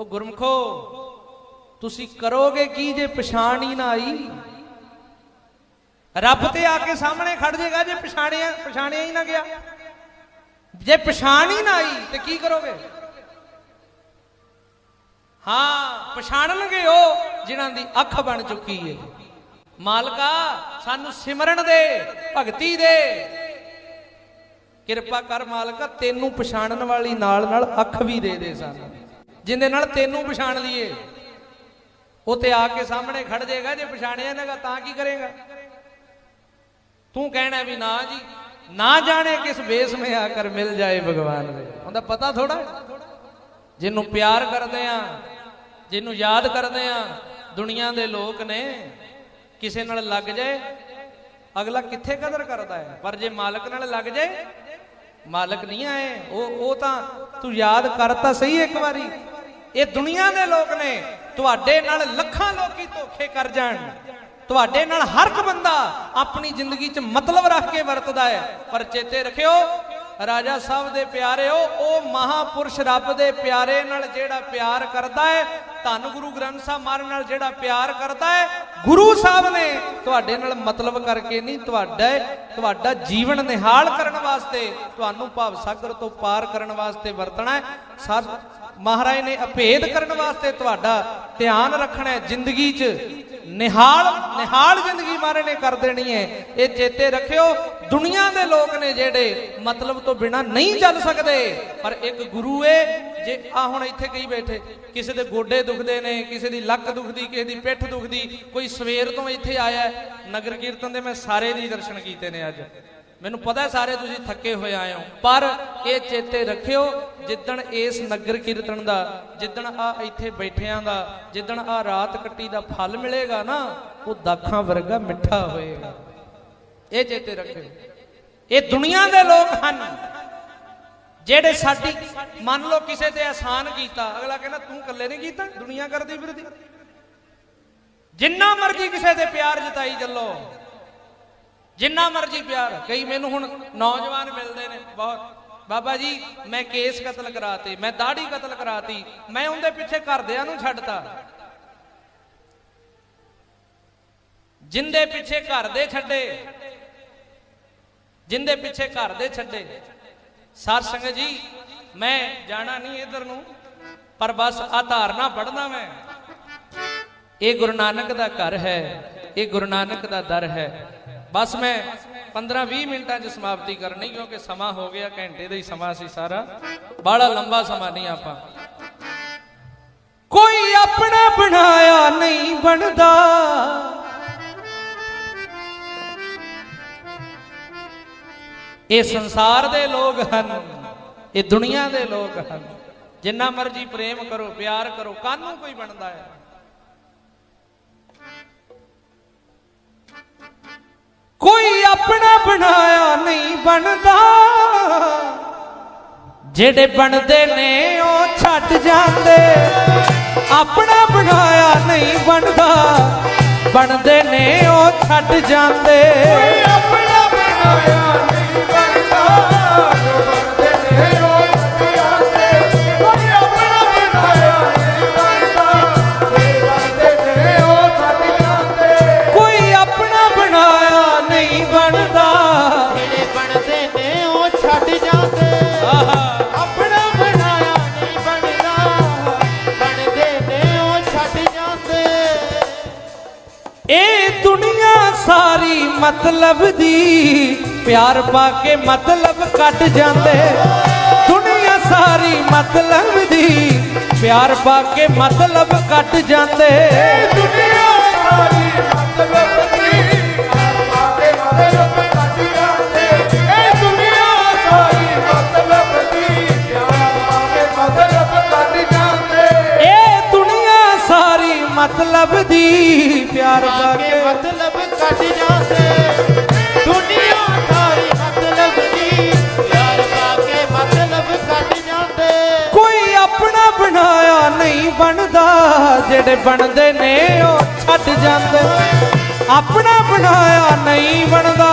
ਉਹ ਗੁਰਮਖੋ, ਤੁਸੀਂ ਕਰੋਗੇ ਕੀ ਜੇ ਪਛਾਣ ਹੀ ਨਾ ਆਈ? ਰੱਬ ਤੇ ਆ ਕੇ ਸਾਹਮਣੇ ਖੜ ਜਾਏਗਾ ਜੇ ਪਛਾਣਿਆ ਪਛਾਣਿਆ ਹੀ ਨਾ ਗਿਆ। ਜੇ ਪਛਾਣ ਹੀ ਨਾ ਆਈ, ਤੇ ਕੀ ਕਰੋਗੇ? ਹਾਂ ਪਛਾਣਨਗੇ ਉਹ ਜਿਨ੍ਹਾਂ ਦੀ ਅੱਖ ਬਣ ਚੁੱਕੀ ਹੈ ਮਾਲਕਾ, ਸਾਨੂੰ ਸਿਮਰਨ ਦੇ, ਭਗਤੀ ਦੇ। ਕਿਰਪਾ ਕਰ ਮਾਲਕਾ, ਤੈਨੂੰ ਪਛਾਣਨ ਵਾਲੀ ਨਾਲ ਨਾਲ ਅੱਖ ਵੀ ਦੇ ਦੇ ਸਾਨੂੰ। ਜਿੰਦੇ ਨਾਲ ਤੈਨੂੰ ਪਛਾਣ ਲਈਏ। ਉਹ ਤੇ ਆ ਕੇ ਸਾਹਮਣੇ ਖੜ ਜਾਏਗਾ, ਜੇ ਪਛਾਣਿਆ ਨੇਗਾ ਤਾਂ ਕੀ ਕਰੇਗਾ? ਤੂੰ ਕਹਿਣਾ ਵੀ ਨਾ ਜੀ, ਨਾ ਜਾਣੇ ਕਿਸ ਬੇਸ ਮੇ ਆ ਕਰ ਮਿਲ ਜਾਏ ਭਗਵਾਨ ਦੇ। ਉਹਦਾ ਪਤਾ ਥੋੜਾ ਜਿਹਨੂੰ ਪਿਆਰ ਕਰਦੇ ਆ, ਜਿਹਨੂੰ ਯਾਦ ਕਰਦੇ ਆ, ਦੁਨੀਆ ਦੇ ਲੋਕ ਨੇ, ਕਿਸੇ ਨਾਲ ਲੱਗ ਜਾਏ, ਅਗਲਾ ਕਿੱਥੇ ਕਦਰ ਕਰਦਾ ਹੈ? ਪਰ ਜੇ ਮਾਲਕ ਨਾਲ ਲੱਗ ਜਾਏ, ਮਾਲਕ ਨਹੀਂ ਆਏ, ਉਹ ਉਹ ਤਾਂ ਤੂੰ ਯਾਦ ਕਰ ਤਾਂ ਸਹੀ ਇੱਕ ਵਾਰੀ। ਇਹ ਦੁਨੀਆ ਦੇ ਲੋਕ ਨੇ, ਤੁਹਾਡੇ ਨਾਲ ਲੱਖਾਂ ਲੋਕੀ ਧੋਖੇ ਕਰ ਜਾਣ। ਤੁਹਾਡੇ ਨਾਲ ਹਰ ਇੱਕ ਬੰਦਾ ਆਪਣੀ ਜ਼ਿੰਦਗੀ 'ਚ ਮਤਲਬ ਰੱਖ ਕੇ ਵਰਤਦਾ ਹੈ। ਪਰ ਚੇਤੇ ਰੱਖਿਓ, ਰਾਜਾ ਸਾਹਿਬ ਦੇ ਪਿਆਰਿਓ, ਉਹ ਮਹਾਪੁਰਸ਼ ਰੱਬ ਦੇ ਪਿਆਰੇ ਨਾਲ ਜਿਹੜਾ ਪਿਆਰ ਕਰਦਾ ਹੈ, ਧੰਨ ਗੁਰੂ ਗ੍ਰੰਥ ਸਾਹਿਬ ਮਹਾਰਾਜ ਨਾਲ ਜਿਹੜਾ ਪਿਆਰ ਕਰਦਾ ਹੈ, ਗੁਰੂ ਸਾਹਿਬ ਨੇ ਤੁਹਾਡੇ ਨਾਲ ਮਤਲਬ ਕਰਕੇ ਨਹੀਂ, ਤੁਹਾਡਾ ਤੁਹਾਡਾ ਜੀਵਨ ਨਿਹਾਲ ਕਰਨ ਵਾਸਤੇ ਤੁਹਾਨੂੰ ਭਾਵ ਸਾਗਰ ਤੋਂ ਪਾਰ ਕਰਨ ਵਾਸਤੇ ਵਰਤਣਾ ਹੈ। ਸਰ ਮਹਾਰਾਜ ਨੇ ਅਭੇਦ ਕਰਨ ਵਾਸਤੇ ਤੁਹਾਡਾ ਧਿਆਨ ਰੱਖਣਾ ਹੈ, ਜ਼ਿੰਦਗੀ 'ਚ ਨਿਹਾਲ ਨਿਹਾਲ ਜ਼ਿੰਦਗੀ ਮਹਾਰਾਜ ਨੇ ਕਰ ਦੇਣੀ ਹੈ। ਇਹ ਚੇਤੇ ਰੱਖਿਓ, ਦੁਨੀਆ ਦੇ ਲੋਕ ਨੇ ਜਿਹੜੇ ਮਤਲਬ ਤੋਂ ਬਿਨਾ ਨਹੀਂ ਚੱਲ ਸਕਦੇ। ਪਰ ਇੱਕ ਗੁਰੂ ਏ, ਜੇ ਆ ਹੁਣ ਇੱਥੇ ਕਈ ਬੈਠੇ, ਕਿਸੇ ਦੇ ਗੋਡੇ ਦੁਖਦੇ ਨੇ, ਕਿਸੇ ਦੀ ਲੱਕ ਦੁਖਦੀ, ਕਿਸੇ ਦੀ ਪਿੱਠ ਦੁਖਦੀ, ਕੋਈ ਸਵੇਰ ਤੋਂ ਇੱਥੇ ਆਇਆ ਨਗਰ ਕੀਰਤਨ ਦੇ ਮੈਂ ਸਾਰੇ ਦੀ ਦਰਸ਼ਨ ਕੀਤੇ ਨੇ ਅੱਜ। ਮੈਨੂੰ ਪਤਾ ਹੈ ਸਾਰੇ ਤੁਸੀਂ ਥੱਕੇ ਹੋਏ ਆਏ ਹੋ, ਪਰ ਇਹ ਚੇਤੇ ਰੱਖਿਓ, ਜਿੱਦਣ ਇਸ ਨਗਰ ਕੀਰਤਨ ਦਾ, ਜਿੱਦਣ ਆ ਇੱਥੇ ਬੈਠਿਆਂ ਦਾ, ਜਿੱਦਣ ਆ ਰਾਤ ਕੱਟੀ ਦਾ ਫਲ ਮਿਲੇਗਾ ਨਾ, ਉਹ ਦਾਖਾਂ ਵਰਗਾ ਮਿੱਠਾ ਹੋਏਗਾ। ਇਹ ਚੇਤੇ ਰੱਖਿਓ। ਇਹ ਦੁਨੀਆ ਦੇ ਲੋਕ ਹਨ, ਜਿਹੜੇ ਸਾਡੀ, ਮੰਨ ਲਓ ਕਿਸੇ ਤੇ ਆਸਾਨ ਕੀਤਾ, ਅਗਲਾ ਕਹਿੰਦਾ, ਤੂੰ ਇਕੱਲੇ ਨਹੀਂ ਕੀਤਾ, ਦੁਨੀਆ ਕਰਦੀ ਫਿਰਦੀ। ਜਿੰਨਾ ਮਰਜ਼ੀ ਕਿਸੇ ਤੇ ਪਿਆਰ ਜਤਾਈ ਚੱਲੋ ਜਿੰਨਾ ਮਰਜ਼ੀ ਪਿਆਰ, ਕਈ ਮੈਨੂੰ ਹੁਣ ਨੌਜਵਾਨ ਮਿਲਦੇ ਨੇ, ਬਹੁਤ। ਬਾਬਾ ਜੀ, ਮੈਂ ਕੇਸ ਕਤਲ ਕਰਾਤੇ, ਮੈਂ ਦਾੜੀ ਕਤਲ ਕਰਾਤੀ, ਮੈਂ ਉਹਦੇ ਪਿੱਛੇ ਘਰਦਿਆਂ ਨੂੰ ਛੱਡਤਾ। ਜਿੰਦੇ ਪਿੱਛੇ ਘਰ ਦੇ ਛੱਡੇ, ਜਿੰਦੇ ਪਿੱਛੇ ਘਰ ਦੇ ਛੱਡੇ। ਸਾਧ ਸੰਗਤ ਜੀ, ਮੈਂ ਜਾਣਾ ਨਹੀਂ ਇਧਰ ਨੂੰ, ਪਰ ਬਸ ਆ ਧਾਰਨਾ ਪੜਨਾ ਮੈਂ। ਇਹ ਗੁਰੂ ਨਾਨਕ ਦਾ ਘਰ ਹੈ, ਇਹ ਗੁਰੂ ਨਾਨਕ ਦਾ ਦਰ ਹੈ। ਬਸ ਮੈਂ 15-20 ਮਿੰਟਾਂ 'ਚ ਸਮਾਪਤੀ ਕਰਨੀ, ਕਿਉਂਕਿ ਸਮਾਂ ਹੋ ਗਿਆ, ਘੰਟੇ ਦਾ ਹੀ ਸਮਾਂ ਸੀ ਸਾਰਾ। ਬਾਹਲਾ ਲੰਬਾ ਸਮਾਂ ਨਹੀਂ ਆਪਾਂ। ਕੋਈ ਆਪਣਾ ਬਣਾਇਆ ਨਹੀਂ ਬਣਦਾ। ਇਹ ਸੰਸਾਰ ਦੇ ਲੋਕ ਹਨ, ਇਹ ਦੁਨੀਆ ਦੇ ਲੋਕ ਹਨ। ਜਿੰਨਾ ਮਰਜ਼ੀ ਪ੍ਰੇਮ ਕਰੋ, ਪਿਆਰ ਕਰੋ, ਕਾਹਨੂੰ ਕੋਈ ਬਣਦਾ ਹੈ? ਕੋਈ ਆਪਣਾ ਬਣਾਇਆ ਨਹੀਂ ਬਣਦਾ। ਜਿਹੜੇ ਬਣਦੇ ਨੇ ਉਹ ਛੱਡ ਜਾਂਦੇ। ਆਪਣਾ ਬਣਾਇਆ ਨਹੀਂ ਬਣਦਾ। ਬਣਦੇ ਨੇ ਉਹ ਛੱਡ ਜਾਂਦੇ। ਆਪਣਾ ਬਣਾਇਆ ਸਾਰੀ ਮਤਲਬ ਦੀ ਪਿਆਰ ਪਾ ਕੇ ਮਤਲਬ ਕੱਢ ਜਾਂਦੇ। ਦੁਨੀਆ ਸਾਰੀ ਮਤਲਬ ਦੀ ਪਿਆਰ ਪਾ ਕੇ ਮਤਲਬ ਕੱਢ ਜਾਂਦੇ। ਦੁਨੀਆ ਸਾਰੀ ਮਤਲਬ ਦੀ ਪਿਆਰ ਆ ਕੇ ਮਤਲਬ ਕੱਢ ਜਾਂਦੇ। ਇਹ ਦੁਨੀਆ ਸਾਰੀ ਮਤਲਬ ਦੀ ਪਿਆਰ ਪਾ ਕੇ ਕੇ ਮਤਲਬ ਕੱਢ ਜਾਂਦੇ। ਦੁਨੀਆ ਸਾਰੀ ਮਤਲਬ ਦੀ ਪਿਆਰ ਪਾ ਕੇ ਮਤਲਬ ਕੋਈ ਆਪਣਾ ਬਣਾਇਆ ਨਹੀਂ ਬਣਦਾ, ਜਿਹੜੇ ਬਣਦੇ ਨੇ ਉਹ ਛੱਡ ਜਾਂਦੇ। ਆਪਣਾ ਬਣਾਇਆ ਨਹੀਂ ਬਣਦਾ,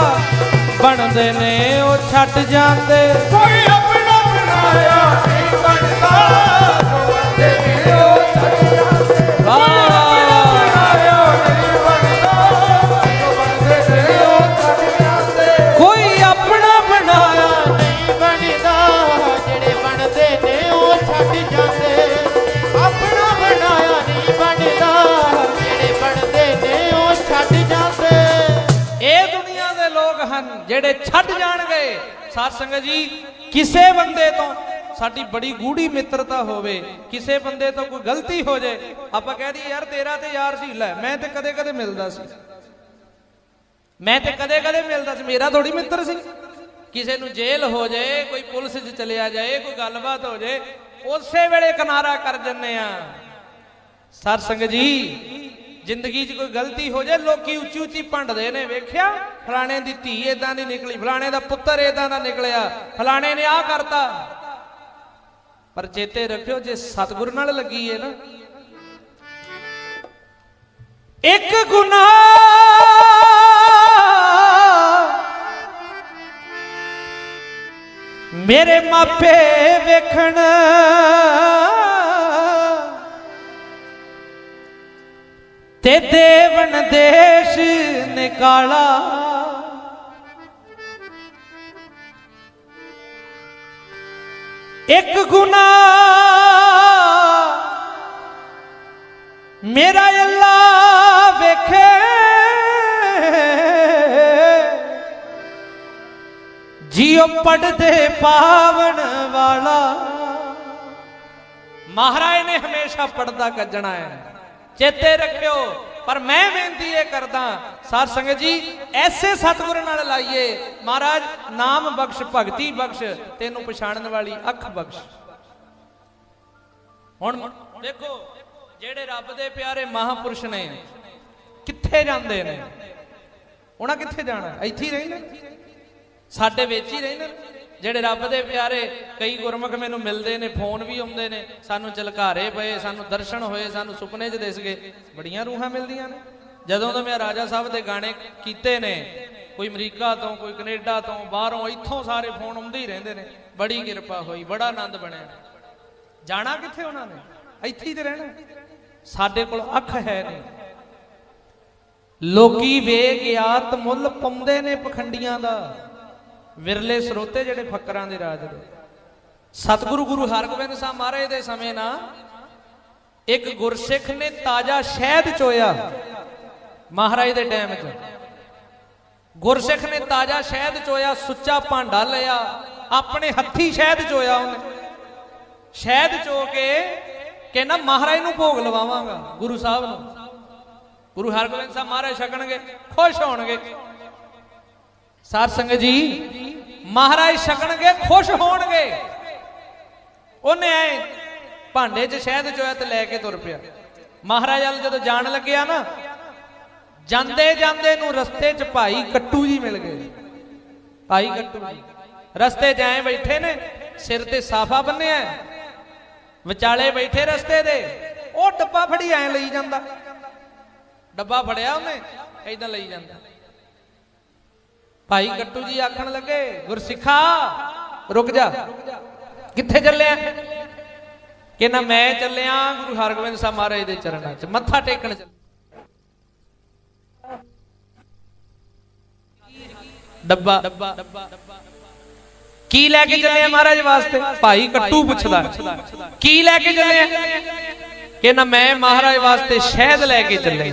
ਬਣਦੇ ਨੇ ਉਹ ਛੱਡ ਜਾਂਦੇ। ਕੋਈ ਆਪਣਾ ਬਣਾਇਆ ਗਏ ਸਾਧ ਸੰਗਤ ਜੀ, ਕਿਸੇ ਬੰਦੇ ਤੋਂ ਸਾਡੀ ਬੜੀ ਗੂੜੀ ਮਿੱਤਰਤਾ ਹੋਵੇ, ਕਿਸੇ ਬੰਦੇ ਤੋਂ ਕੋਈ ਗਲਤੀ ਹੋ ਜਾਏ ਆਪਾਂ ਕਹਿ ਦਈਏ, ਯਾਰ, ਤੇਰਾ ਤੇ ਯਾਰ ਸੀ, ਲੈ, ਮੈਂ ਤੇ ਕਦੇ ਕਦੇ ਮਿਲਦਾ ਸੀ। ਮੈਂ ਤੇ ਕਦੇ ਕਦੇ ਮਿਲਦਾ ਸੀ, ਮੇਰਾ ਥੋੜੀ ਮਿੱਤਰ ਸੀ। ਕਿਸੇ ਨੂੰ ਜੇਲ੍ਹ ਹੋ ਜਾਏ ਕੋਈ ਪੁਲਿਸ 'ਚ ਚਲਿਆ ਜਾਏ, ਕੋਈ ਗੱਲਬਾਤ ਹੋ ਜਾਏ ਉਸੇ ਵੇਲੇ ਕਿਨਾਰਾ ਕਰ ਜੰਨੇ ਆ। ਸਰ ਸੰਗਤ ਜੀ ਜ਼ਿੰਦਗੀ 'ਚ ਕੋਈ ਗਲਤੀ ਹੋ ਜਾਏ, ਲੋਕੀ ਉੱਚੀ ਉੱਚੀ ਭੰਡਦੇ ਨੇ। ਵੇਖਿਆ? ਫਲਾਣੇ ਦੀ ਧੀ ਇਦਾਂ ਦੀ ਨਿਕਲੀ, ਫਲਾਣੇ ਦਾ ਪੁੱਤਰ ਇਦਾਂ ਦਾ ਨਿਕਲਿਆ। ਫਲਾਣੇ ਨੇ ਆਹ ਕਰਤਾ। ਪਰ ਚੇਤੇ ਰੱਖਿਓ, ਜੇ ਸਤਿਗੁਰ ਨਾਲ ਲੱਗੀ ਏ ਨਾ। ਇੱਕ ਗੁਨਾਹ ਮੇਰੇ ਮਾਪੇ ਵੇਖਣ ਤੇ ਦੇਵਨ ਦੇਸ਼ ਨਿਕਾਲਾ। ਇੱਕ ਗੁਨਾਹ ਮੇਰਾ ਅੱਲਾ ਵੇਖੇ। ਜੀਉ ਪੜਦੇ ਪਾਵਣ ਵਾਲਾ। ਮਹਾਰਾਜ ਨੇ ਹਮੇਸ਼ਾ ਪੜਦਾ ਕੱਜਣਾ ਹੈ। ਚੇਤੇ ਰੱਖਿਓ, ਪਰ ਮੈਂ ਬੇਨਤੀ ਇਹ ਕਰਦਾ, ਸਾਧ ਸੰਗਤ ਜੀ, ਐਸੇ ਸਤਿਗੁਰ ਨਾਲ ਲਾਈਏ, ਮਹਾਰਾਜ, ਨਾਮ ਬਖਸ਼, ਭਗਤੀ ਬਖਸ਼, ਤੈਨੂੰ ਪਛਾਣਨ ਵਾਲੀ ਅੱਖ ਬਖਸ਼। ਹੁਣ ਦੇਖੋ, ਜਿਹੜੇ ਰੱਬ ਦੇ ਪਿਆਰੇ ਮਹਾਪੁਰਸ਼ ਨੇ, ਕਿੱਥੇ ਜਾਂਦੇ ਨੇ? ਉਹਨਾਂ ਕਿੱਥੇ ਜਾਣਾ? ਇੱਥੇ ਹੀ ਰਹਿੰਦੇ ਸਾਡੇ ਵਿੱਚ ਹੀ ਰਹਿੰਦੇ ਜਿਹੜੇ ਰੱਬ ਦੇ ਪਿਆਰੇ ਕਈ ਗੁਰਮੁਖ ਮੈਨੂੰ ਮਿਲਦੇ ਨੇ, ਫੋਨ ਵੀ ਆਉਂਦੇ ਨੇ, ਸਾਨੂੰ ਚਲਕਾਰੇ ਪਏ, ਸਾਨੂੰ ਦਰਸ਼ਨ ਹੋਏ, ਸਾਨੂੰ ਸੁਪਨੇ 'ਚ ਦਿਸ ਗਏ। ਬੜੀਆਂ ਰੂਹਾਂ ਮਿਲਦੀਆਂ ਨੇ। ਜਦੋਂ ਤੋਂ ਮੈਂ ਰਾਜਾ ਸਾਹਿਬ ਦੇ ਗਾਣੇ ਕੀਤੇ ਨੇ, ਕੋਈ ਅਮਰੀਕਾ ਤੋਂ, ਕੋਈ ਕੈਨੇਡਾ ਤੋਂ, ਬਾਹਰੋਂ, ਇੱਥੋਂ ਸਾਰੇ ਫੋਨ ਆਉਂਦੇ ਹੀ ਰਹਿੰਦੇ ਨੇ। ਬੜੀ ਕਿਰਪਾ ਹੋਈ, ਬੜਾ ਆਨੰਦ ਬਣਿਆ। ਜਾਣਾ ਕਿੱਥੇ ਉਹਨਾਂ ਨੇ? ਇੱਥੇ ਹੀ ਤੇ ਰਹਿਣਾ। ਸਾਡੇ ਕੋਲ ਅੱਖ ਹੈ ਨਹੀਂ। ਲੋਕੀ ਵੇਗਿਆਤ ਮੁੱਲ ਪਾਉਂਦੇ ਨੇ ਪਖੰਡੀਆਂ ਦਾ। ਵਿਰਲੇ ਸਰੋਤੇ ਜਿਹੜੇ ਫੱਕਰਾਂ ਦੇ ਰਾਜ ਦੇ ਸਤਿਗੁਰੂ ਗੁਰੂ ਹਰਗੋਬਿੰਦ ਸਾਹਿਬ ਮਹਾਰਾਜ ਦੇ ਸਮੇਂ ਨਾ ਇੱਕ ਗੁਰਸਿੱਖ ਨੇ ਤਾਜ਼ਾ ਸ਼ਹਿਦ ਚੋਇਆ ਮਹਾਰਾਜ ਦੇ ਟਾਈਮ 'ਚ। ਗੁਰਸਿੱਖ ਨੇ ਤਾਜ਼ਾ ਸ਼ਹਿਦ ਚੋਇਆ, ਸੁੱਚਾ ਭਾਂਡਾ ਲਿਆ, ਆਪਣੇ ਹੱਥੀ ਸ਼ਹਿਦ ਚੋਇਆ ਉਹਨੇ। ਸ਼ਹਿਦ ਚੋ ਕੇ ਕਹਿੰਦਾ, ਮਹਾਰਾਜ ਨੂੰ ਭੋਗ ਲਵਾਵਾਂਗਾ ਗੁਰੂ ਸਾਹਿਬ ਨੂੰ। ਗੁਰੂ ਹਰਗੋਬਿੰਦ ਸਾਹਿਬ ਮਹਾਰਾਜ ਛਕਣਗੇ, ਖੁਸ਼ ਹੋਣਗੇ। ਸਾਧ ਸੰਗਤ ਜੀ ਮਹਾਰਾਜ ਛਕਣਗੇ, ਖੁਸ਼ ਹੋਣਗੇ। ਉਹਨੇ ਐ ਭਾਂਡੇ 'ਚ ਸ਼ਹਿਦ ਚੋਇਆ ਤੇ ਲੈ ਕੇ ਤੁਰ ਪਿਆ। ਮਹਾਰਾਜ ਵੱਲ ਜਦੋਂ ਜਾਣ ਲੱਗਿਆ ਨਾ, ਜਾਂਦੇ ਜਾਂਦੇ ਨੂੰ ਰਸਤੇ 'ਚ ਭਾਈ ਕੱਟੂ ਜੀ ਮਿਲ ਗਏ। ਭਾਈ ਕੱਟੂ ਜੀ। ਰਸਤੇ 'ਚ ਐ ਬੈਠੇ ਨੇ, ਸਿਰ ਤੇ ਸਾਫਾ ਬੰਨਿਆ ਵਿਚਾਲੇ ਬੈਠੇ ਰਸਤੇ ਦੇ, ਉਹ ਡੱਬਾ ਫੜੀ ਐ ਲਈ ਜਾਂਦਾ। ਡੱਬਾ ਫੜਿਆ ਉਹਨੇ ਐਦਾਂ ਲਈ ਜਾਂਦਾ। ਭਾਈ ਗੱਟੂ ਜੀ ਆਖਣ ਲੱਗੇ ਗੁਰਸਿੱਖਾ ਰੁਕ ਜਾ। ਕਿੱਥੇ ਚੱਲਿਆ? ਕਿ ਨਾ ਮੈਂ ਚੱਲਿਆ ਗੁਰੂ ਹਰਗੋਬਿੰਦ ਸਾਹਿਬ ਮਹਾਰਾਜ ਦੇ ਚਰਨਾਂ 'ਚ। ਮੱਥਾ ਟੇਕਣ ਚੱਲ ਡੱਬਾ ਕੀ ਲੈ ਕੇ ਚੱਲੇ ਆ ਮਹਾਰਾਜ ਵਾਸਤੇ? ਭਾਈ ਕੱਟੂ ਪੁੱਛਦਾ। ਕੀ ਲੈ ਕੇ ਚੱਲੇ ਆ? ਕਿ ਨਾ ਮੈਂ ਮਹਾਰਾਜ ਵਾਸਤੇ ਸ਼ਹਿਦ ਲੈ ਕੇ ਚੱਲੇ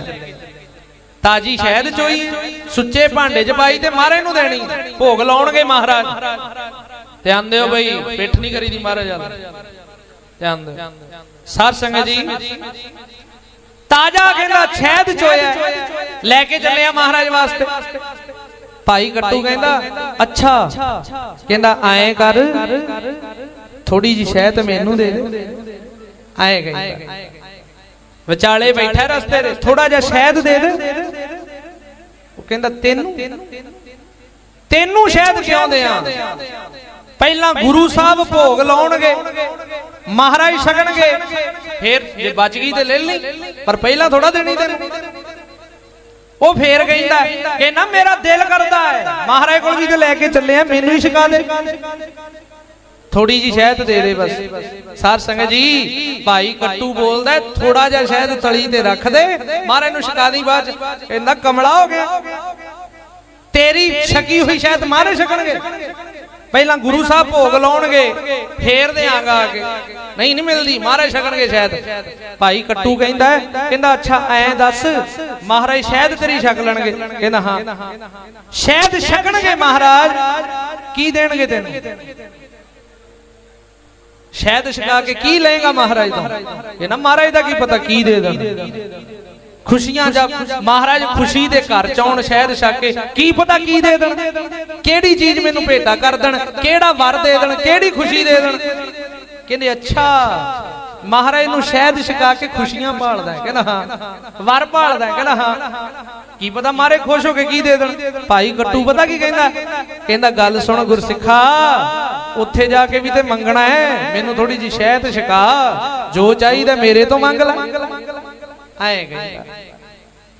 ਤਾਜੀ ਸ਼ਹਿਦ ਚੋਈ, ਸੁੱਚੇ ਭਾਂਡੇ 'ਚ ਪਾਈ ਤੇ ਮਹਾਰਾਜ ਨੂੰ ਦੇਣੀ, ਭੋਗ ਲਾਉਣਗੇ ਮਹਾਰਾਜ। ਧਿਆਨ ਦਿਓ ਬਈ, ਪਿੱਠ ਨਹੀਂ ਕਰੀਦੀ ਮਹਾਰਾਜ ਧਿਆਨ ਦਿਓ। ਸਾਧ ਸੰਗਤ ਜੀ, ਤਾਜਾ ਕਹਿੰਦਾ ਸ਼ਹਿਦ ਚੋਇਆ ਲੈ ਕੇ ਚੱਲਿਆ ਮਹਾਰਾਜ ਵਾਸਤੇ। ਭਾਈ ਕੱਟੂ ਕਹਿੰਦਾ, ਅੱਛਾ, ਕਹਿੰਦਾ ਐਂ ਕਰ ਥੋੜੀ ਜੀ ਸ਼ਹਿਦ ਮੈਨੂੰ ਦੇ ਦੇ। ਐਂ ਕਹਿੰਦਾ। ਵਿਚਾਲੇ ਬੈਠਾ ਰਸਤੇ ਦੇ ਥੋੜਾ ਜਿਹਾ ਸ਼ਹਿਦ ਦੇ ਦੇ। ਉਹ ਕਹਿੰਦਾ, ਤੈਨੂੰ? ਤੈਨੂੰ ਸ਼ਹਿਦ ਕਿਉਂ ਦਿਆਂ? ਪਹਿਲਾਂ ਗੁਰੂ ਸਾਹਿਬ ਭੋਗ ਲਾਉਣਗੇ, ਮਹਾਰਾਜ ਛਕਣਗੇ, ਫੇਰ ਜੇ ਬਚ ਗਈ ਤੇ ਲੈ ਲਈ, ਪਰ ਪਹਿਲਾਂ ਥੋੜਾ ਦੇਣੀ ਤੈਨੂੰ। ਉਹ ਫੇਰ ਕਹਿੰਦਾ ਕਹਿੰਦਾ ਮੇਰਾ ਦਿਲ ਕਰਦਾ ਹੈ। ਮਹਾਰਾਜ ਕੋਲ ਵੀ ਤੇ ਲੈ ਕੇ ਚੱਲੇ ਆ, ਮੈਨੂੰ ਹੀ ਛਕਾ ਦੇ। ਥੋੜੀ ਜੀ ਸ਼ਹਿਦ ਦੇ ਦੇ ਬਸ। ਸਾਰ ਸੰਗਤ ਜੀ ਭਾਈ ਕੱਟੂ ਬੋਲਦਾ ਥੋੜਾ ਜਿਹਾ ਸ਼ਹਿਦ ਤਲੀ ਤੇ ਰੱਖ ਦੇ। ਮਹਾਰਾਜ ਨੂੰ ਛਕਾ ਦੀ ਬਾਅਦ ਕਹਿੰਦਾ ਕਮਲਾ ਹੋ ਗਿਆ। ਤੇਰੀ ਛਕੀ ਹੋਈ ਸ਼ਹਿਦ ਮਹਾਰਾਜ ਛਕਣਗੇ। ਪਹਿਲਾਂ ਗੁਰੂ ਸਾਹਿਬ ਭੋਗ ਲਾਉਣਗੇ ਫੇਰ ਦੇਾਂਗਾ ਆ ਕੇ। ਨਹੀਂ ਨਹੀਂ ਮਿਲਦੀ ਮਹਾਰਾਜ ਛਕਣਗੇ ਸ਼ਾਇਦ ਭਾਈ ਕੱਟੂ ਕਹਿੰਦਾ ਕਹਿੰਦਾ ਅੱਛਾ ਐ ਦੱਸ ਮਹਾਰਾਜ ਸ਼ਾਇਦ ਤੇਰੀ ਛਕ ਲੈਣਗੇ। ਕਹਿੰਦਾ ਹਾਂ। ਸ਼ਾਇਦ ਛਕਣਗੇ ਮਹਾਰਾਜ ਕੀ ਦੇਣਗੇ ਤੈਨੂੰ? ਸ਼ਾਇਦ ਛਕਾ ਕੇ ਕੀ ਲਏਗਾ ਮਹਾਰਾਜ ਤੋਂ ਇਹ ਨਾ ਮਹਾਰਾਜ ਦਾ ਕੀ ਪਤਾ, ਕੀ ਦੇ ਦੇਣ? ਖੁਸ਼ੀਆਂ ਜਾਂ ਮਹਾਰਾਜ ਖੁਸ਼ੀ ਦੇ ਘਰ ਚ ਆਉਣ ਸ਼ਾਇਦ ਛਕ ਕੇ ਕੀ ਪਤਾ ਕੀ ਦੇ ਦੇਣ? ਕਿਹੜੀ ਚੀਜ਼ ਮੈਨੂੰ ਭੇਟਾ ਕਰ ਦੇਣ? ਕਿਹੜਾ ਵਰ ਦੇ ਦੇਣ? ਕਿਹੜੀ ਖੁਸ਼ੀ ਦੇ ਦੇਣ? ਕਹਿੰਦੇ, ਅੱਛਾ ਮਹਾਰਾਜ ਨੂੰ ਸ਼ਹਿਦ ਛਕਾ ਕੇ ਖੁਸ਼ੀਆਂ ਭਾਲਦਾ ਹੈ, ਕਹਿੰਦਾ ਹਾਂ। ਵਰ ਭਾਲਦਾ ਹੈ, ਕਹਿੰਦਾ ਹਾਂ। ਕੀ ਪਤਾ ਮਾਰੇ ਖੁਸ਼ ਹੋ ਕੇ ਕੀ ਦੇ ਦੇਣ? ਭਾਈ ਗੱਟੂ ਪਤਾ ਕੀ ਕਹਿੰਦਾ? ਕਹਿੰਦਾ, ਗੱਲ ਸੁਣ ਗੁਰਸਿੱਖਾ, ਉੱਥੇ ਜਾ ਕੇ ਵੀ ਤੇ ਮੰਗਣਾ ਹੈ। ਮੈਨੂੰ ਥੋੜੀ ਜੀ ਸ਼ਹਿਦ ਛਕਾ। ਜੋ ਚਾਹੀਦਾ ਮੇਰੇ ਤੋਂ ਮੰਗ ਲੈ। ਐਂ ਕਹਿੰਦਾ।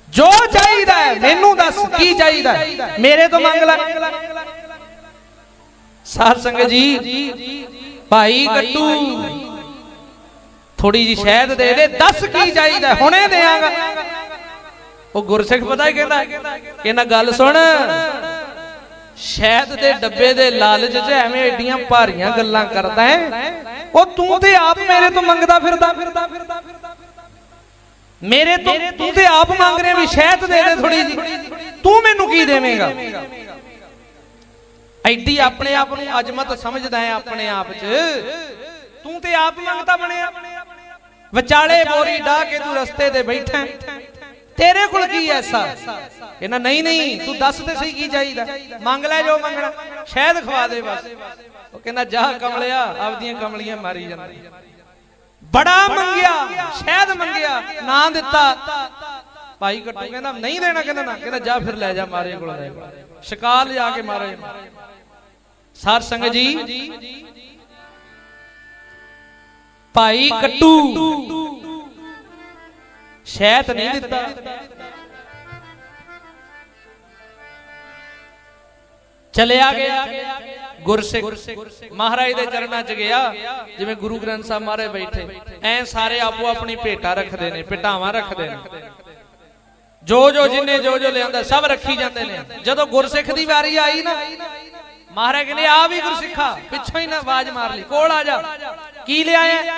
ਜੋ ਚਾਹੀਦਾ ਮੈਨੂੰ ਦੱਸ, ਕੀ ਚਾਹੀਦਾ ਮੇਰੇ ਤੋਂ ਮੰਗ ਲੈ। ਸਾਧ ਸੰਗਤ ਜੀ, ਭਾਈ ਗੱਟੂ ਥੋੜੀ ਜੀ ਸ਼ਹਿਦ ਦੇ ਦੇ ਦੱਸ ਕੀ ਚਾਹੀਦਾ? ਹੁਣੇ ਦੇਾਂਗਾ ਉਹ ਗੁਰਸਿੱਖ ਪਤਾ ਹੀ ਕਹਿੰਦਾ? ਕਹਿੰਦਾ ਗੱਲ ਸੁਣ। ਸ਼ਹਿਦ ਦੇ ਡੱਬੇ ਦੇ ਲਾਲਚ 'ਚ ਐਵੇਂ ਏਡੀਆਂ ਭਾਰੀਆਂ ਗੱਲਾਂ ਕਰਦਾ ਹੈ। ਉਹ ਤੂੰ ਤੇ ਆਪ ਮੇਰੇ ਤੋਂ ਮੰਗਦਾ ਫਿਰਦਾ। ਮੇਰੇ ਤੋਂ ਤੂੰ ਤੇ ਆਪ ਮੰਗ ਰਿਹਾ ਵੀ ਸ਼ਹਿਦ ਦੇ ਦੇ ਥੋੜੀ ਜੀ ਤੂੰ ਮੈਨੂੰ ਕੀ ਦੇਵੇਂਗਾ? ਐਡੀ ਆਪਣੇ ਆਪ ਨੂੰ ਅਜਮਤ ਸਮਝਦਾ ਹੈ ਆਪਣੇ ਆਪ 'ਚ। ਤੂੰ ਤੇ ਆਪ ਮੰਗਤਾ ਬਣਿਆ। ਵਿਚਾਲੇ ਬੋਰੀ ਢਾ ਕੇ ਤੂੰ ਰਸਤੇ ਤੇ ਬੈਠਾ ਤੇਰੇ ਕੋਲ ਕੀ ਐਸਾ? ਕਹਿੰਦਾ, ਨਹੀਂ ਨਹੀਂ, ਤੂੰ ਦੱਸ ਤੇ ਸਹੀ ਕੀ ਚਾਹੀਦਾ। ਮੰਗ ਲੈ ਜੋ ਮੰਗਣਾ। ਸ਼ਹਿਦ ਖਵਾ ਦੇ ਬਸ। ਉਹ ਕਹਿੰਦਾ, ਜਾ ਕਮਲਿਆ, ਆਪਦੀਆਂ ਕਮਲੀਆਂ ਮਾਰੀ ਜਾਂਦਾ। ਬੜਾ ਮੰਗਿਆ, ਸ਼ਹਿਦ ਮੰਗਿਆ, ਨਾ ਦਿੱਤਾ। ਭਾਈ ਕੱਟੂ ਕਹਿੰਦਾ, ਨਹੀਂ ਦੇਣਾ ਕਹਿੰਦਾ ਨਾ। ਕਹਿੰਦਾ, ਜਾ ਫਿਰ ਲੈ ਜਾ ਮਾਰੇ ਕੋਲ। ਲੈ ਸ਼ਿਕਾਰ ਜਾ ਕੇ ਮਾਰੇ। ਸਾਰ ਸੰਗਤ ਜੀ ਭਾਈ ਕੱਟੂ। ਸ਼ਹਿਦ ਨਹੀਂ ਦਿੱਤਾ। ਚਲਿਆ ਗਿਆ ਗੁਰਸਿੱਖ। ਮਹਾਰਾਜ ਦੇ ਚਰਨਾਂ 'ਚ ਗਿਆ। ਜਿਵੇਂ ਗੁਰੂ ਗ੍ਰੰਥ ਸਾਹਿਬ ਮਹਾਰਾਜ ਬੈਠੇ। ਐ ਸਾਰੇ ਆਪੋ ਆਪਣੀ ਭੇਟਾ ਰੱਖਦੇ ਨੇ ਭੇਟਾਵਾਂ ਰੱਖਦੇ ਨੇ। ਜੋ ਜੋ ਜਿੰਨੇ ਜੋ ਜੋ ਲਿਆਂਦਾ ਸਭ ਰੱਖੀ ਜਾਂਦੇ ਨੇ। ਜਦੋਂ ਗੁਰਸਿੱਖ ਦੀ ਵਾਰੀ ਆਈ ਨਾ ਮਹਾਰਾਜ ਕਹਿੰਦੇ ਆ ਵੀ ਗੁਰਸਿੱਖਾ, ਪਿੱਛੋਂ ਹੀ ਨਾ ਆਵਾਜ਼ ਮਾਰ ਲਈ, ਕੋਲ ਆ ਜਾ। ਕੀ ਲਿਆਇਆ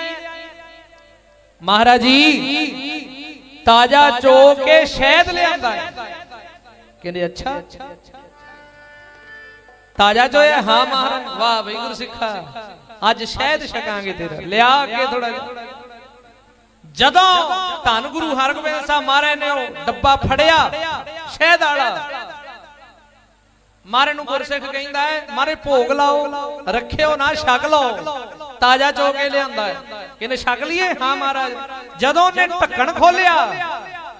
ਮਹਾਰਾਜ ਜੀ, ਤਾਜ਼ਾ ਚੋ ਕੇ ਸ਼ਹਿਦ ਲਿਆਂਦਾ ਹੈ। ਕਹਿੰਦੇ, ਅੱਛਾ। ਤਾਜ਼ਾ ਚੋਇਆ ਹਾਂ? ਮਹਾਰਾਜ, ਵਾਹ ਬਈ ਗੁਰਸਿੱਖਾ। ਅੱਜ ਸ਼ਹਿਦ ਛਕਾਂਗੇ ਤੇਰਾ। ਲਿਆ ਕੇ ਥੋੜਾ ਜਦੋਂ ਧੰਨ ਗੁਰੂ ਹਰਗੋਬਿੰਦ ਸਾਹਿਬ ਮਹਾਰਾਜ ਨੇ ਉਹ ਡੱਬਾ ਫੜਿਆ, ਸ਼ਹਿਦ ਵਾਲਾ ਮਾਰੇ ਨੂੰ ਗੁਰਸਿੱਖ ਕਹਿੰਦਾ ਹੈ ਮਾਰੇ ਭੋਗ ਲਾਓ ਰੱਖਿਓ ਨਾ ਛਕ ਲਓ। ਤਾਜ਼ਾ ਚੋ ਕੇ ਲਿਆਂਦਾ ਹੈ। ਕਹਿੰਦੇ ਛਕ ਲਈਏ? ਹਾਂ ਮਹਾਰਾਜ। ਜਦੋਂ ਉਹਨੇ ਢੱਕਣ ਖੋਲਿਆ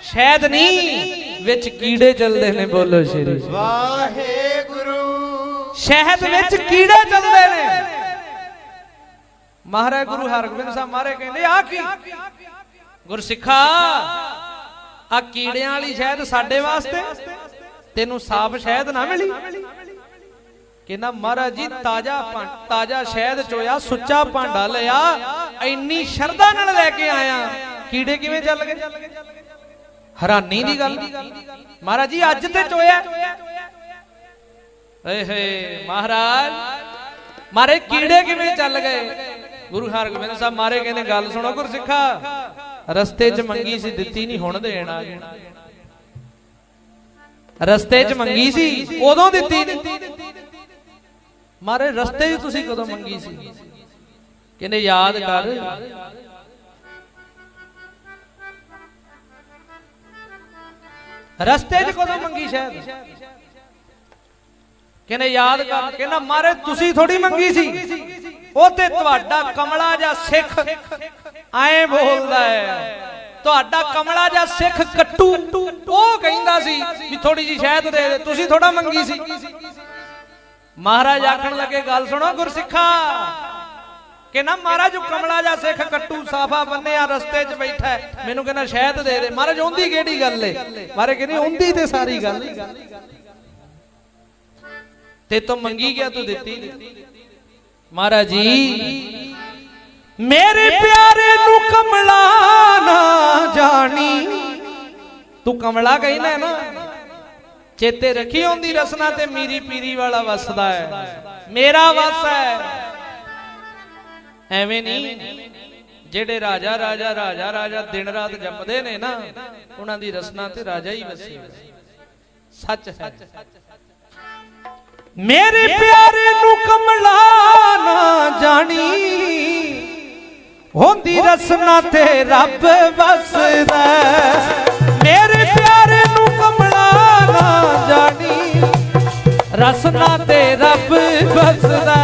ਸ਼ਹਿਦ ਨਹੀਂ ਵਿੱਚ ਕੀੜੇ ਚੱਲਦੇ ਨੇ ਬੋਲੋ ਸ਼੍ਰੀ ਵਾਹਿਗੁਰੂ। ਸ਼ਹਿਦ ਵਿੱਚ ਕੀੜੇ ਚੱਲਦੇ ਨੇ। ਮਹਾਰਾਜ ਗੁਰੂ ਹਰਗੋਬਿੰਦ ਸਾਹਿਬ ਮਹਾਰਾਜ ਕਹਿੰਦੇ ਆ ਕੀ? ਗੁਰਸਿੱਖਾ ਆ ਕੀੜਿਆਂ ਵਾਲੀ ਸ਼ਹਿਦ ਸਾਡੇ ਵਾਸਤੇ? ਤੈਨੂੰ ਸਾਫ਼ ਸ਼ਹਿਦ ਨਾ ਮਿਲੀ? ਕਹਿੰਦਾ, ਮਹਾਰਾਜ ਜੀ, ਤਾਜ਼ਾ ਤਾਜ਼ਾ ਸ਼ਹਿਦ ਚੋਇਆ, ਸੁੱਚਾ ਭਾਂਡਾ ਲਿਆ, ਇੰਨੀ ਸ਼ਰਧਾ ਨਾਲ ਲੈ ਕੇ ਆਇਆ। ਕੀੜੇ ਕਿਵੇਂ ਚੱਲ ਗਏ? ਹੈਰਾਨੀ ਦੀ ਗੱਲ। ਮਹਾਰਾਜ ਜੀ, ਅੱਜ ਤੇ ਚੋਇਆ। ਏ ਹੇ ਮਹਾਰਾਜ, ਮਾਰੇ ਕੀੜੇ ਕਿਵੇਂ ਚੱਲ ਗਏ? ਗੁਰੂ ਹਰਗੋਬਿੰਦ ਸਾਹਿਬ ਮਾਰੇ ਕਹਿੰਦੇ, ਗੱਲ ਸੁਣੋ ਗੁਰਸਿੱਖਾ, ਰਸਤੇ 'ਚ ਮੰਗੀ ਸੀ, ਦਿੱਤੀ ਨਹੀਂ, ਹੁਣ ਦੇਣ ਆ ਰਸਤੇ 'ਚ ਮੰਗੀ ਸੀ, ਉਦੋਂ ਦਿੱਤੀ ਨਹੀਂ ਮਾਰੇ, ਰਸਤੇ 'ਚ ਤੁਸੀਂ ਕਦੋਂ ਮੰਗੀ ਸੀ? ਕਹਿੰਦੇ, ਯਾਦ ਕਰ। ਰਸਤੇ 'ਚ ਕਦੋਂ ਮੰਗੀ ਸ਼ਾਇਦ? ਕਹਿੰਦੇ, ਯਾਦ ਕਰ। ਕਹਿੰਦਾ, ਮਾਰੇ, ਤੁਸੀਂ ਥੋੜੀ ਮੰਗੀ ਸੀ। ਉਹ ਤੇ ਤੁਹਾਡਾ ਕਮਲਾ ਜਾਂ ਸਿੱਖ ਐਂ ਬੋਲਦਾ ਹੈ। ਤੁਹਾਡਾ ਕਮਲਾ ਜਾਂ ਸਿੱਖ ਕੱਟੂ, ਉਹ ਕਹਿੰਦਾ ਸੀ ਵੀ ਥੋੜੀ ਜੀ ਸ਼ਹਿਦ ਦੇ ਦੇ ਤੁਸੀਂ ਥੋੜਾ ਮੰਗੀ ਸੀ। ਮਹਾਰਾਜ ਆਖਣ ਲੱਗੇ, ਗੱਲ ਸੁਣੋ ਗੁਰਸਿੱਖਾ, ਕਿ ਨਾ ਮਹਾਰਾਜ ਉਹ ਕਮਲਾ ਜਾਂ ਸਿੱਖ ਕੱਟੂ, ਸਾਫਾ ਬੰਨਿਆ ਰਸਤੇ 'ਚ ਬੈਠਾ ਮੈਨੂੰ ਕਹਿੰਦਾ ਸ਼ਹਿਦ ਦੇ ਦੇ। ਮਹਾਰਾਜ, ਉਹਦੀ ਕਿਹੜੀ ਗੱਲ ਏ? ਮਹਾਰਾਜ ਕਹਿੰਦੇ, ਉਹਦੀ ਤੇ ਸਾਰੀ ਗੱਲ ਤੇ ਤੂੰ ਮੰਗੀ ਗਿਆ, ਤੂੰ ਦਿੱਤੀ ਮਹਾਰਾਜ ਜੀ ਮੇਰੇ ਪਿਆਰੇ ਨੂੰ ਕਮਲਾ ਨਾ ਜਾਣੀ। ਤੂੰ ਕਮਲਾ ਕਹਿੰਦਾ ਨਾ ਚੇਤੇ ਰੱਖੀ ਹੁੰਦੀ ਰਸਨਾ ਤੇ ਮੀਰੀ ਪੀਰੀ ਵਾਲਾ ਵਸਦਾ ਹੈ। ਮੇਰਾ ਵਸ ਹੈ। ਐਵੇਂ ਨਹੀਂ। ਜਿਹੜੇ ਰਾਜਾ ਰਾਜਾ ਰਾਜਾ ਰਾਜਾ ਦਿਨ ਰਾਤ ਜਪਦੇ ਨੇ ਨਾ ਉਹਨਾਂ ਦੀ ਰਸਨਾ ਤੇ ਰਾਜਾ ਹੀ ਵਸੇ ਸੱਚ ਹੈ। ਮੇਰੇ ਪਿਆਰੇ ਨੂੰ ਕਮਲਾ ਨਾ ਜਾਣੀ। ਹੁੰਦੀ ਰਸਨਾ ਤੇ ਰੱਬ ਵਸਦਾ ਮੇਰੇ ਪਿਆਰੇ ਨੂੰ ਕਮਲਾ ਨਾ ਜਾਣੀ, ਰਸਨਾ ਤੇ ਰੱਬ ਵਸਦਾ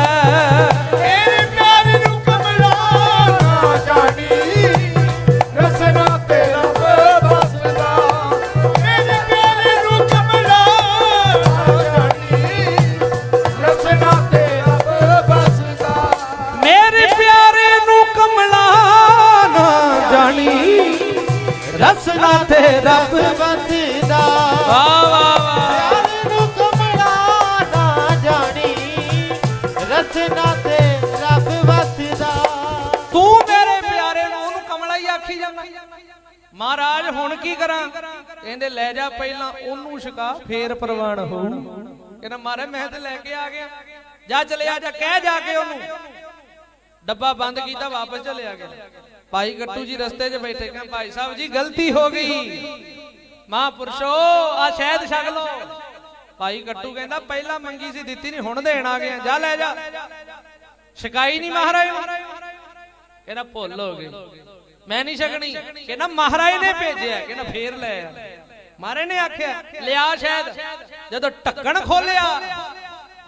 ਫੇਰ ਹੋ ਕਹਿੰਦਾ ਮਹਾਰਾਜ ਮੈਂ ਤੇ ਲੈ ਕੇ ਆ ਗਿਆ। ਜਾ ਚਲਿਆ ਜਾ ਕਹਿ ਜਾ ਕੇ ਉਹਨੂੰ। ਡੱਬਾ ਬੰਦ ਕੀਤਾ, ਵਾਪਸ ਚਲਿਆ ਗਿਆ। ਭਾਈ ਗੱਟੂ ਜੀ ਰਸਤੇ 'ਚ ਬੈਠੇ, ਕਹਿੰਦੇ, ਭਾਈ ਸਾਹਿਬ ਜੀ, ਗਲਤੀ ਹੋ ਗਈ। ਮਹਾਂਪੁਰਸ਼ੋ ਆ ਸ਼ਹਿਦ ਛਕ ਲੋ ਭਾਈ ਗੱਟੂ ਕਹਿੰਦਾ, ਪਹਿਲਾਂ ਮੰਗੀ ਸੀ, ਦਿੱਤੀ ਨਹੀਂ, ਹੁਣ ਦੇਣ ਆ ਗਿਆ ਜਾ ਲੈ ਜਾ। ਸ਼ਿਕਾਈ ਨਹੀਂ ਮਹਾਰਾਜ ਨੂੰ। ਕਹਿੰਦਾ, ਭੁੱਲ ਹੋ ਗਈ। ਮੈਂ ਨਹੀਂ ਛਕਣੀ। ਕਹਿੰਦਾ, ਮਹਾਰਾਜ ਨੇ ਭੇਜਿਆ। ਕਹਿੰਦਾ, ਫੇਰ ਲੈ ਆ। ਮਹਾਰਾਜ ਨੇ ਆਖਿਆ, ਲਿਆ ਸ਼ਾਇਦ। ਜਦੋਂ ਢੱਕਣ ਖੋਲਿਆ,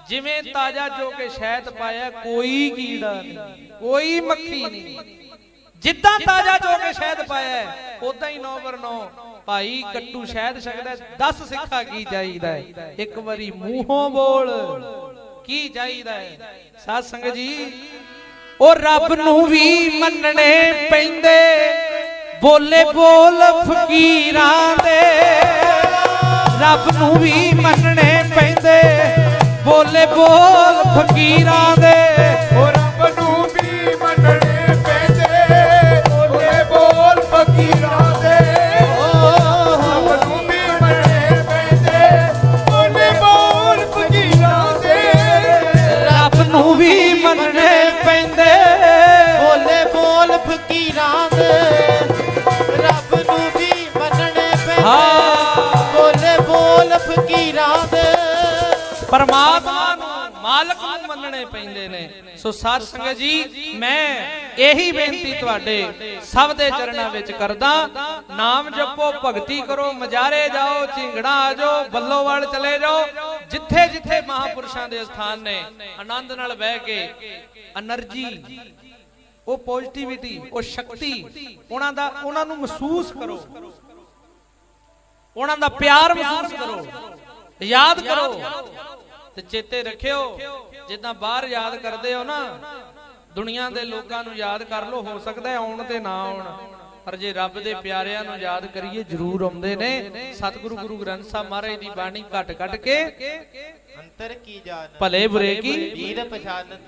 ਜਿਵੇਂ ਤਾਜ਼ਾ ਜੋ ਕੇ ਸ਼ਹਿਦ ਪਾਇਆ, ਕੋਈ ਕੀੜਾ ਨਹੀਂ, ਕੋਈ ਮੱਖੀ ਨਹੀਂ। ਜਿੱਦਾਂ ਤਾਜ਼ਾ ਜੋ ਕੇ ਸ਼ਹਿਦ ਪਾਇਆ ਉਦਾਂ ਹੀ 9 ਬਰ 9 ਭਾਈ ਕੱਟੂ ਸ਼ਹਿਦ ਛਕਦਾ 10 ਸਿੱਖਾ ਕੀ ਚਾਹੀਦਾ ਹੈ? ਇੱਕ ਵਾਰੀ ਮੂੰਹੋਂ ਬੋਲ, ਕੀ ਚਾਹੀਦਾ ਹੈ? ਸਾਧ ਸੰਗਤ ਜੀ, ਉਹ ਰੱਬ ਨੂੰ ਵੀ ਮੰਨਣੇ ਪੈਂਦੇ। ਬੋਲੇ ਬੋਲ ਫਕੀਰਾਂ ਦੇ। ਰੱਬ ਨੂੰ ਵੀ ਮੰਨਣੇ ਪੈਂਦੇ। ਬੋਲੇ ਬੋਲ ਫਕੀਰਾਂ ਦੇ। ਸੋ ਸਾਧ ਸੰਗਤ ਜੀ, ਮੈਂ ਇਹੀ ਬੇਨਤੀ ਤੁਹਾਡੇ ਸਭ ਦੇ ਚਰਨਾਂ ਵਿੱਚ ਕਰਦਾ, ਨਾਮ ਜਪੋ, ਭਗਤੀ ਕਰੋ, ਮਜਾਰੇ ਜਾਓ ਚਿੰਗੜਾ ਆਜੋ ਬੱਲੋਵਾਲ ਚਲੇ ਜਾਓ, ਜਿੱਥੇ ਜਿੱਥੇ ਮਹਾਪੁਰਸ਼ਾਂ ਦੇ ਸਥਾਨ ਨੇ, ਆਨੰਦ ਨਾਲ ਬਹਿ ਕੇ એનર્ਜੀ ਉਹ ਪੋਜ਼ਿਟਿਵਿਟੀ ਉਹ ਸ਼ਕਤੀ, ਉਹਨਾਂ ਦਾ, ਉਹਨਾਂ ਨੂੰ ਮਹਿਸੂਸ ਕਰੋ, ਉਹਨਾਂ ਦਾ ਪਿਆਰ ਮਹਿਸੂਸ ਕਰੋ, ਯਾਦ ਕਰੋ ਤੇ ਚੇਤੇ ਰੱਖਿਓ ਜਿੱਦਾਂ ਬਾਹਰ ਯਾਦ ਕਰਦੇ ਹੋ ਨਾ ਦੁਨੀਆ ਦੇ ਲੋਕਾਂ ਨੂੰ ਯਾਦ ਕਰ ਲੋ ਹੋ ਸਕਦਾ ਆਉਣ ਤੇ ਨਾ ਆਉਣ। ਪਰ ਜੇ ਰੱਬ ਦੇ ਪਿਆਰਿਆਂ ਨੂੰ ਯਾਦ ਕਰੀਏ ਜ਼ਰੂਰ ਆਉਂਦੇ ਨੇ। ਸਤਿਗੁਰੂ ਗੁਰੂ ਗ੍ਰੰਥ ਸਾਹਿਬ ਮਹਾਰਾਜ ਦੀ ਬਾਣੀ ਘਟ ਘਟ ਕੇ ਅੰਤਰ ਕੀ ਜਾਣ ਭਲੇ ਬੁਰੇ ਕੀ? ਵੀਰ ਪਛਾਨਤ।